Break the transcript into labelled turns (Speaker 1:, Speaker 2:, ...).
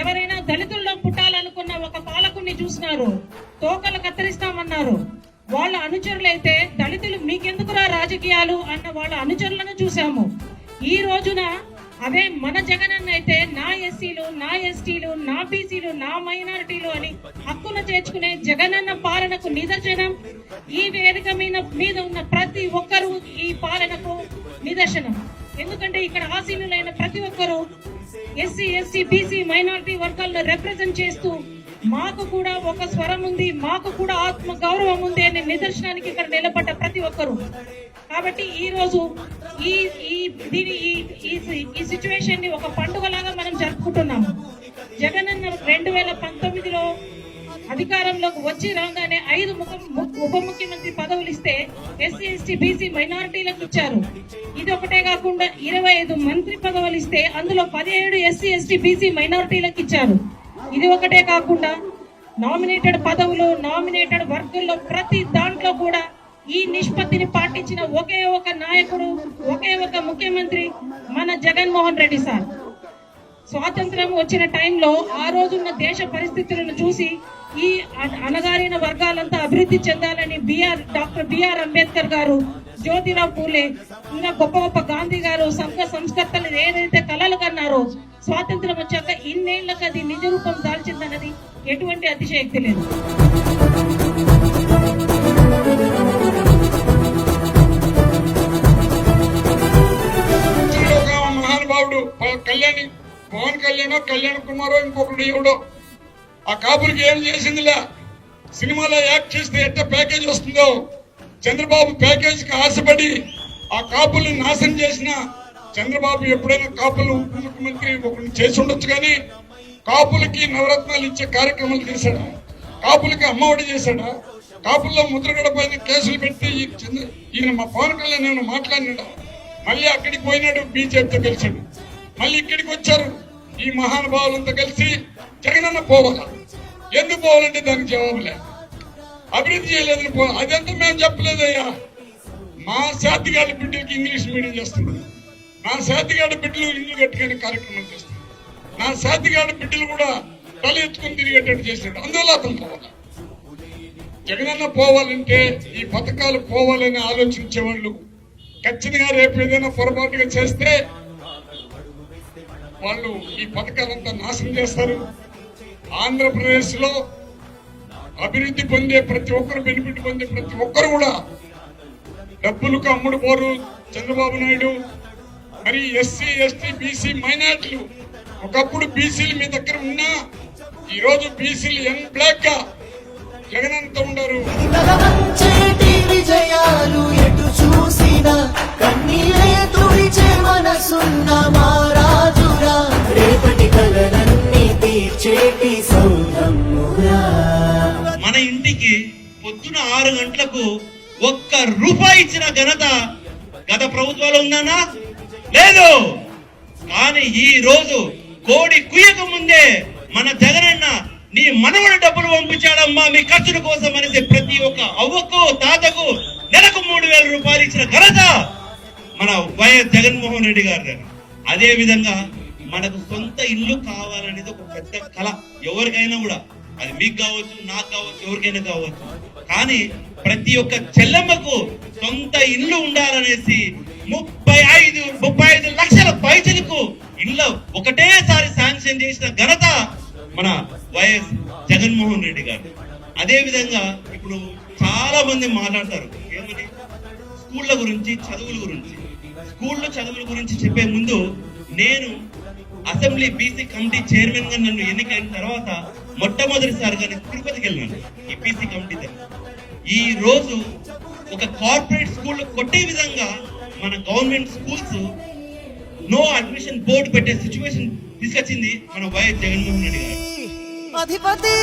Speaker 1: ఎవరైనా దళితుల్లో పుట్టాలనుకున్న ఒక పాలకుడిని చూసినారు తోకలు కత్తిరిస్తామన్నారు. వాళ్ళ అనుచరులైతే దళితులు మీకెందుకురా రాజకీయాలు అన్న వాళ్ళ అనుచరులను చూసాము ఈ రోజున అదే మన జగన్ అయితే నా ఎస్సీలు నా ఎస్టీలు నా బీసీలు నా మైనారిటీలు అని హక్కును చేర్చుకునే జగనన్న పాలనకు నిదర్శనం. ఈ వేదిక మీద మీద ఉన్న ప్రతి ఒక్కరూ ఈ పాలనకు నిదర్శనం. ఎందుకంటే ఇక్కడ ఆశీనులైన ప్రతి ఒక్కరూ ఎస్సీ ఎస్సీ బీసీ మైనారిటీ వర్గాలను రిప్రజెంట్ చేస్తూ మాకు కూడా ఒక స్వరం ఉంది మాకు కూడా ఆత్మ గౌరవం ఉంది అనే నిదర్శనానికి ఇక్కడ నిలబడ్డ ప్రతి ఒక్కరు. కాబట్టి ఈ రోజు ఈ ఈ దీని ఈ- సిచ్యువేషన్ని ఒక పండుగలాగా మనం జరుపుకుంటున్నాము. జగనన్న రెండు వేల పంతొమ్మిదిలో అధికారంలోకి వచ్చి రాగానే ఐదు ఉప ముఖ్యమంత్రి పదవులు ఇస్తే ఎస్సీ ఎస్టీ బీసీ మైనారిటీలకు ఇచ్చారు. ఇది ఒకటే కాకుండా ఇరవై ఐదు మంత్రి పదవులు ఇస్తే అందులో పదిహేడు ఎస్సీ ఎస్టీ బీసీ మైనారిటీలకు ఇచ్చారు. ఇది ఒకటే కాకుండా నామినేటెడ్ పదవులు నామినేటెడ్ వర్గుల్లో ప్రతి దాంట్లో కూడా ఈ నిష్పత్తిని పాటించిన ఒకే ఒక నాయకుడు ఒకే ఒక ముఖ్యమంత్రి మన జగన్మోహన్ రెడ్డి సార్. స్వాతంత్రం వచ్చిన టైంలో ఆ రోజున్న దేశ పరిస్థితులను చూసి ఈ అణగారిన వర్గాలంతా అభివృద్ధి చెందాలని బిఆర్ డాక్టర్ బిఆర్ అంబేద్కర్ గారు జ్యోతిరావు పూలే ఇంకా గొప్ప గొప్ప గాంధీ గారు సంఘ సంస్కర్తలు ఏదైతే కలలు కన్నారో స్వాతంత్రం వచ్చాక ఇన్నేళ్ళకు అది నిజ రూపం దాల్చిందన్నది ఎటువంటి అతిశయక్తి లేదు.
Speaker 2: కళ్యాణ్ కళ్యాణ్ కుమారో ఇంకొకడు ఎవడో ఆ కాపులకి ఏం చేసిందిలా? సినిమాలో యాక్ట్ చేస్తే ఎట్ట ప్యాకేజ్ వస్తుందో? చంద్రబాబు ప్యాకేజ్కి ఆశపడి ఆ కాపుల్ని నాశనం చేసిన చంద్రబాబు ఎప్పుడైనా కాపులు ఉప ముఖ్యమంత్రి ఒకరిని చేసి ఉండొచ్చు కానీ కాపులకి నవరత్నాలు ఇచ్చే కార్యక్రమాలు చేశాడా? కాపులకి అమ్మఒడి చేశాడా? కాపుల్లో ముద్రగడ పైన కేసులు పెట్టి ఈ చంద్ర- ఈయన మా పవన్ కళ్యాణ్ ఏమైనా మాట్లాడినాడు? మళ్ళీ అక్కడికి పోయినాడు బీజేపీతో కలిసాడు. మళ్ళీ ఇక్కడికి వచ్చారు. ఈ మహానుభావులంతా కలిసి జగనన్న పోవాలి. ఎందుకు పోవాలంటే దానికి జవాబులే అభివృద్ధి చేయలేదని పో అదంతా మేము చెప్పలేదయ్యా. మా శాతిగాడి బిడ్డలకి ఇంగ్లీష్ మీడియం చేస్తున్నాం నా శాతిగాడి బిడ్డలు ఇల్లు కట్టుకునే కార్యక్రమం చేస్తున్నాం నా శాతిగాడి బిడ్డలు కూడా తల ఎత్తుకుని తిరిగేటట్టు చేశాడు అందువల్ల అతను పోవాలి. జగనన్న పోవాలంటే ఈ పథకాలు పోవాలని ఆలోచించే వాళ్ళు ఖచ్చితంగా రేపు ఏదైనా పొరపాటుగా చేస్తే వాళ్ళు ఈ పథకాలంతా నాశనం చేస్తారు. ఆంధ్రప్రదేశ్లో అభివృద్ధి పొందే ప్రతి ఒక్కరు బెనిఫిట్ పొందే ప్రతి ఒక్కరు కూడా డబ్బులకు అమ్ముడు పోరు చంద్రబాబు నాయుడు. మరి ఎస్సీ ఎస్టీ బీసీ మైనార్టీలు ఒకప్పుడు బీసీలు మీ దగ్గర ఉన్నా ఈ రోజు బీసీలు యంగ్ బ్లాక్గా జగనంతా ఉండరు.
Speaker 3: ఇంటికి పొద్దున ఆరు గంటలకు ఒక్క రూపాయి ఇచ్చిన ఘనత గత ప్రభుత్వాలు ఉన్నానా లేదు. కానీ ఈ రోజు కోడి కుయ్యక ముందే మన జగనన్న నీ మనవడు డబ్బులు పంపించాడమ్మా మీ ఖర్చుల కోసం అనేసి ప్రతి ఒక్క అవ్వకు తాతకు నెలకు మూడు వేల రూపాయలు ఇచ్చిన ఘనత మన వైఎస్ జగన్మోహన్ రెడ్డి గారు అదే విధంగా మనకు సొంత ఇల్లు కావాలనేది ఒక పెద్ద కళ. ఎవరికైనా కూడా అది మీకు కావచ్చు నాకు కావచ్చు ఎవరికైనా కావచ్చు. కానీ ప్రతి ఒక్క చెల్లెమ్మకు సొంత ఇల్లు ఉండాలనేసి ముప్పై ఐదు ముప్పై ఐదు లక్షల పైసలకు ఇల్లు ఒకటేసారి శాంక్షన్ చేసిన ఘనత మన వైఎస్ జగన్మోహన్ రెడ్డి గారు అదే విధంగా ఇప్పుడు చాలా మంది మాట్లాడతారు ఏమని స్కూళ్ళ గురించి చదువుల గురించి. స్కూళ్ళ చదువుల గురించి చెప్పే ముందు నేను అసెంబ్లీ బీసీ కమిటీ చైర్మన్గా నన్ను ఎన్నికైన తర్వాత మొట్టమొదటిసారిగా నేను తిరుపతికి వెళ్ళాను ఈ కమిటీ దగ్గర ఈ రోజు ఒక కార్పొరేట్ స్కూల్ కొట్టే విధంగా మన government schools no admission board పెట్టే సిచ్యువేషన్ తీసుకొచ్చింది మన వైఎస్ జగన్మోహన్ రెడ్డి గారు.
Speaker 4: అధిపతి!